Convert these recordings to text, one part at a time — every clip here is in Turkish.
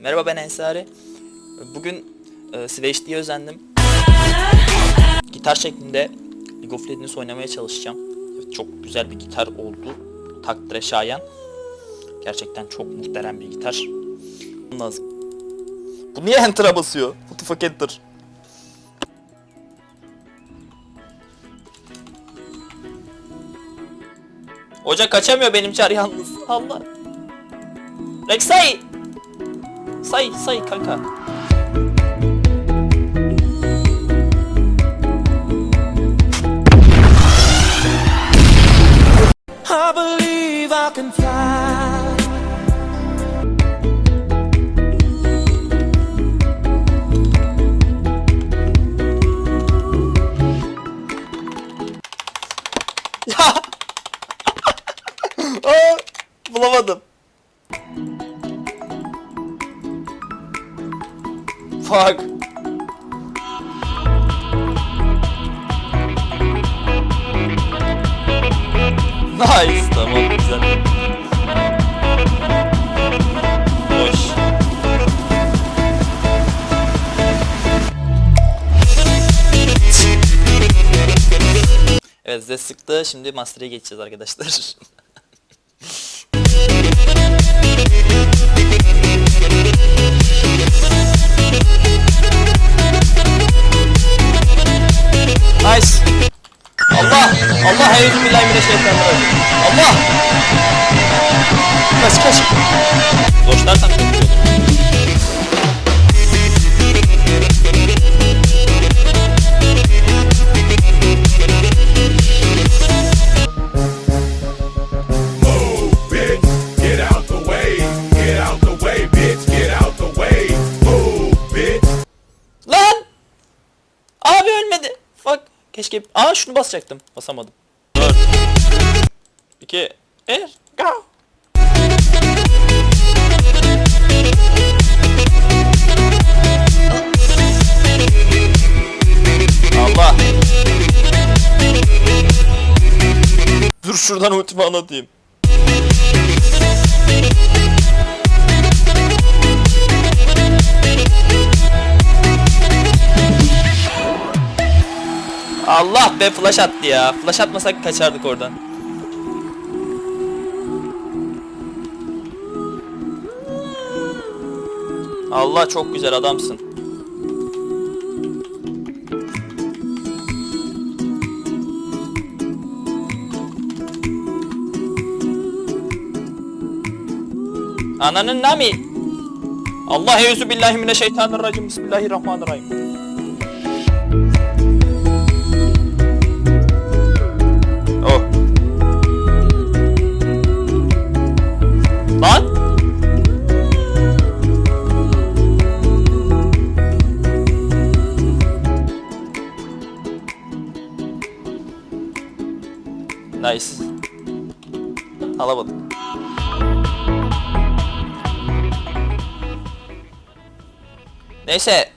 Merhaba ben Ensari. Bugün e, Switch'liğe özendim. Gitar şeklinde League of Legends oynamaya çalışacağım. Evet, Çok güzel bir gitar oldu. Takdire şayan. Gerçekten çok muhterem bir gitar. Lazım. Bu niye enter'a basıyor? What the fuck enter? Hoca kaçamıyor benim çar yalnız. Allah. Rek'Sai! Say say kanka. I believe I can fly. Bulamadım. Fuck. Nice tamam güzel. Hoş. Evet size sıktı. Şimdi Master'a geçeceğiz arkadaşlar. Allah hayırlı billahi mineşşeytanirracim. Allah! Kaç kaç. Doşlarsan çok iyi olur. Keşke... Aa şunu basacaktım. Basamadım. 4 2 1 Go! Allah! Dur şuradan ultimi anlatayım. Allah be flash attı ya. Flash atmasak kaçardık oradan. Allah çok güzel adamsın. Ananın nami. Allah eyüzü billahi mineşşeytanirracim. Bismillahirrahmanirrahim. Nice. Alamadım. Neyse.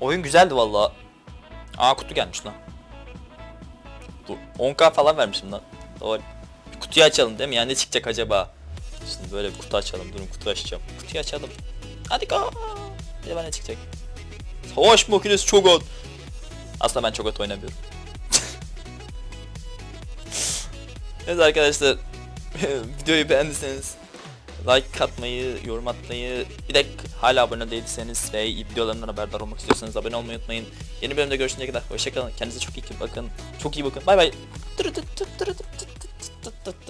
Oyun güzeldi valla. Aa kutu gelmiş lan. Dur, 10k falan vermişim lan. Doğru. Bir kutuyu açalım değil mi? Yani ne çıkacak acaba? Şimdi böyle bir kutu açalım. Durun kutu açacağım. Kutuyu açalım. Hadi go. Acaba ne çıkacak? Savaş makinesi çok at. Aslında ben çok at oynamıyorum. Evet arkadaşlar. Videoyu beğendiyseniz like atmayı, yorum atmayı, bir de hala abone değilseniz ve videolarımdan haberdar olmak istiyorsanız abone olmayı unutmayın. Yeni bölümde görüşünceye kadar hoşçakalın. Kendinize çok iyi bakın. Çok iyi bakın. Bay bay.